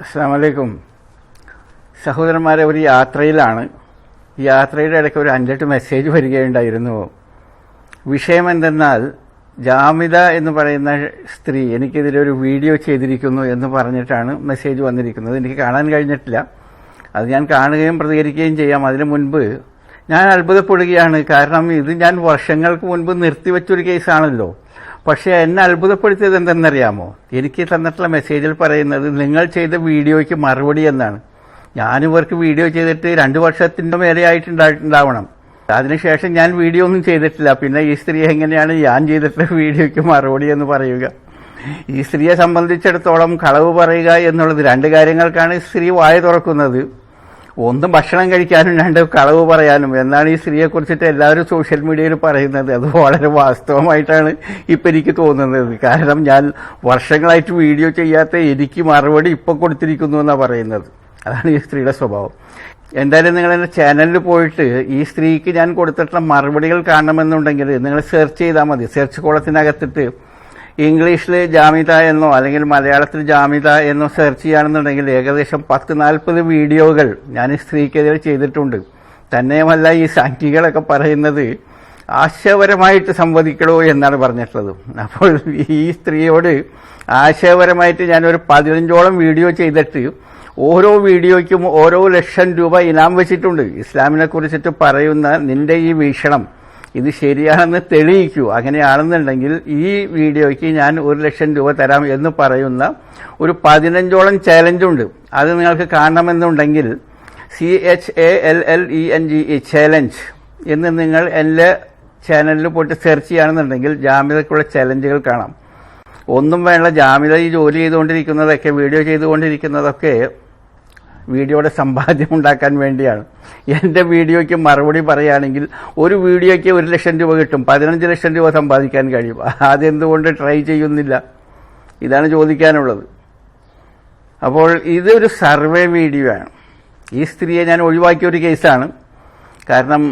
അസ്സാം വലൈക്കും സഹോദരന്മാരെ ഒരു യാത്രയിലാണ്. യാത്രയുടെ ഇടയ്ക്ക് ഒരു അഞ്ചെട്ട് മെസ്സേജ് വരികയുണ്ടായിരുന്നു. വിഷയം എന്തെന്നാൽ ജാമിത എന്ന് പറയുന്ന സ്ത്രീ എനിക്കെതിരെ ഒരു വീഡിയോ ചെയ്തിരിക്കുന്നു എന്ന് പറഞ്ഞിട്ടാണ് മെസ്സേജ് വന്നിരിക്കുന്നത്. എനിക്ക് കാണാൻ കഴിഞ്ഞിട്ടില്ല. അത് ഞാൻ കാണുകയും പ്രതികരിക്കുകയും ചെയ്യാം. അതിനു മുൻപ് ഞാൻ അത്ഭുതപ്പെടുകയാണ്. കാരണം ഇത് ഞാൻ വർഷങ്ങൾക്ക് മുൻപ് നിർത്തിവെച്ചൊരു കേസാണല്ലോ പക്ഷേ എന്നെ അത്ഭുതപ്പെടുത്തിയത് എന്തെന്നറിയാമോ? എനിക്ക് തന്നിട്ടുള്ള മെസ്സേജിൽ പറയുന്നത് നിങ്ങൾ ചെയ്ത വീഡിയോയ്ക്ക് മറുപടി എന്നാണ്. ഞാൻ ഇവർക്ക് വീഡിയോ ചെയ്തിട്ട് രണ്ട് വർഷത്തിന്റെ മേലെയായിട്ടുണ്ടായിട്ടുണ്ടാവണം അതിനുശേഷം ഞാൻ വീഡിയോ ഒന്നും ചെയ്തിട്ടില്ല. പിന്നെ ഈ സ്ത്രീ എങ്ങനെയാണ് ഞാൻ ചെയ്തിട്ടുള്ള വീഡിയോയ്ക്ക് മറുപടി എന്ന് പറയുക? ഈ സ്ത്രീയെ സംബന്ധിച്ചിടത്തോളം കളവ് പറയുക എന്നുള്ളത് രണ്ട് കാര്യങ്ങൾക്കാണ് സ്ത്രീ വായ തുറക്കുന്നത്. ഒന്ന് ഭക്ഷണം കഴിക്കാനും രണ്ട് കളവ് പറയാനും. എന്നാണ് ഈ സ്ത്രീയെ കുറിച്ചിട്ട് എല്ലാവരും സോഷ്യൽ മീഡിയയിൽ പറയുന്നത്. അത് വളരെ വാസ്തവമായിട്ടാണ് ഇപ്പം എനിക്ക് തോന്നുന്നത്. കാരണം ഞാൻ വർഷങ്ങളായിട്ട് വീഡിയോ ചെയ്യാത്ത എനിക്ക് മറുപടി ഇപ്പം കൊടുത്തിരിക്കുന്നു എന്നാണ് പറയുന്നത്. അതാണ് ഈ സ്ത്രീയുടെ സ്വഭാവം. എന്തായാലും നിങ്ങൾ എന്റെ ചാനലിൽ പോയിട്ട് ഈ സ്ത്രീക്ക് ഞാൻ കൊടുത്തിട്ടുള്ള മറുപടികൾ കാണണമെന്നുണ്ടെങ്കിൽ നിങ്ങൾ സെർച്ച് ചെയ്താൽ മതി. സെർച്ച് കോളത്തിനകത്തിട്ട് ഇംഗ്ലീഷിൽ ജാമിത എന്നോ അല്ലെങ്കിൽ മലയാളത്തിൽ ജാമിത എന്നോ സെർച്ച് ചെയ്യുകയാണെന്നുണ്ടെങ്കിൽ ഏകദേശം പത്ത് നാൽപ്പത് വീഡിയോകൾ ഞാൻ സ്ത്രീക്കെതിരെ ചെയ്തിട്ടുണ്ട്. തന്നെയുമല്ല ഈ സംഖ്യകളൊക്കെ പറയുന്നത് ആശയപരമായിട്ട് സംവദിക്കണോ എന്നാണ് പറഞ്ഞിട്ടുള്ളത്. അപ്പോൾ ഈ സ്ത്രീയോട് ആശയപരമായിട്ട് ഞാനൊരു പതിനഞ്ചോളം വീഡിയോ ചെയ്തിട്ട് ഓരോ വീഡിയോയ്ക്കും ഓരോ ലക്ഷം രൂപ ഇനാം വെച്ചിട്ടുണ്ട്. ഇസ്ലാമിനെ കുറിച്ചിട്ട് പറയുന്ന നിന്റെ ഈ വീക്ഷണം ഇത് ശരിയാണെന്ന് തെളിയിക്കൂ. അങ്ങനെയാണെന്നുണ്ടെങ്കിൽ ഈ വീഡിയോയ്ക്ക് ഞാൻ ഒരു ലക്ഷം രൂപ തരാം എന്ന് പറയുന്ന ഒരു പതിനഞ്ചോളം ചാലഞ്ചുണ്ട് അത് നിങ്ങൾക്ക് കാണണമെന്നുണ്ടെങ്കിൽ C H A L L E N G E challenge എന്ന് നിങ്ങൾ എന്റെ ചാനലിൽ പോയിട്ട് സെർച്ച് ചെയ്യുകയാണെന്നുണ്ടെങ്കിൽ ജാമ്യതയ്ക്കുള്ള ചലഞ്ചുകൾ കാണാം. ഒന്നും വേണ്ട ജാമ്യത ഈ ജോലി ചെയ്തുകൊണ്ടിരിക്കുന്നതൊക്കെ വീഡിയോ ചെയ്തുകൊണ്ടിരിക്കുന്നതൊക്കെ വീഡിയോയുടെ സമ്പാദ്യം ഉണ്ടാക്കാൻ വേണ്ടിയാണ്. എന്റെ വീഡിയോയ്ക്ക് മറുപടി പറയുകയാണെങ്കിൽ ഒരു വീഡിയോയ്ക്ക് ഒരു ലക്ഷം രൂപ കിട്ടും. പതിനഞ്ച് ലക്ഷം രൂപ സമ്പാദിക്കാൻ കഴിയും. അതെന്തുകൊണ്ട് ട്രൈ ചെയ്യുന്നില്ല? ഇതാണ് ചോദിക്കാനുള്ളത്. അപ്പോൾ ഇതൊരു സർവേ വീഡിയോ ആണ് ഈ സ്ത്രീയെ ഞാൻ ഒഴിവാക്കിയ ഒരു കേസാണ്. കാരണം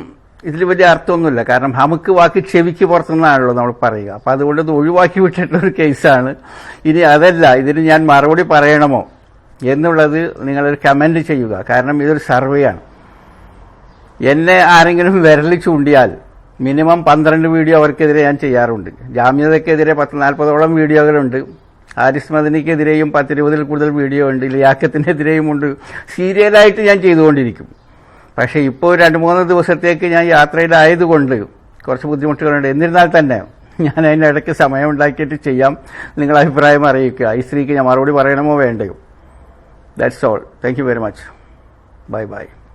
ഇതിൽ വലിയ അർത്ഥമൊന്നുമില്ല. കാരണം നമുക്ക് വാക്ക് ചെവിക്ക് പുറത്തുനിന്നാണല്ലോ നമ്മൾ പറയുക. അപ്പം അതുകൊണ്ട് ഇത് ഒഴിവാക്കി വിട്ടിട്ടുള്ളൊരു കേസാണ്. ഇനി അതല്ല ഇതിന് ഞാൻ മറുപടി പറയണമോ? എന്നുള്ളത് നിങ്ങളൊരു കമന്റ് ചെയ്യുക. കാരണം ഇതൊരു സർവേയാണ് എന്നെ ആരെങ്കിലും വിരൽ ചൂണ്ടിയാൽ മിനിമം പന്ത്രണ്ട് വീഡിയോ അവർക്കെതിരെ ഞാൻ ചെയ്യാറുണ്ട്. ജാമ്യതയ്ക്കെതിരെ പത്ത് നാൽപ്പതോളം വീഡിയോകളുണ്ട്. ഹാരിസ് മദനിക്കെതിരെയും പത്തിരുപതിൽ കൂടുതൽ വീഡിയോ ഉണ്ട്. ലിയാക്കത്തിനെതിരെയും ഉണ്ട് സീരിയലായിട്ട് ഞാൻ ചെയ്തുകൊണ്ടിരിക്കും. പക്ഷേ ഇപ്പോൾ രണ്ട് മൂന്ന് ദിവസത്തേക്ക് ഞാൻ യാത്രയിലായതുകൊണ്ട് കുറച്ച് ബുദ്ധിമുട്ടുകളുണ്ട്. എന്നിരുന്നാൽ തന്നെ ഞാൻ അതിനിടയ്ക്ക് സമയം ഉണ്ടാക്കിയിട്ട് ചെയ്യാം. നിങ്ങൾ അഭിപ്രായം അറിയിക്കുക. ഈ സ്ത്രീക്ക് ഞാൻ മറുപടി പറയണമോ വേണ്ടയോ? That's all. Thank you very much. Bye bye.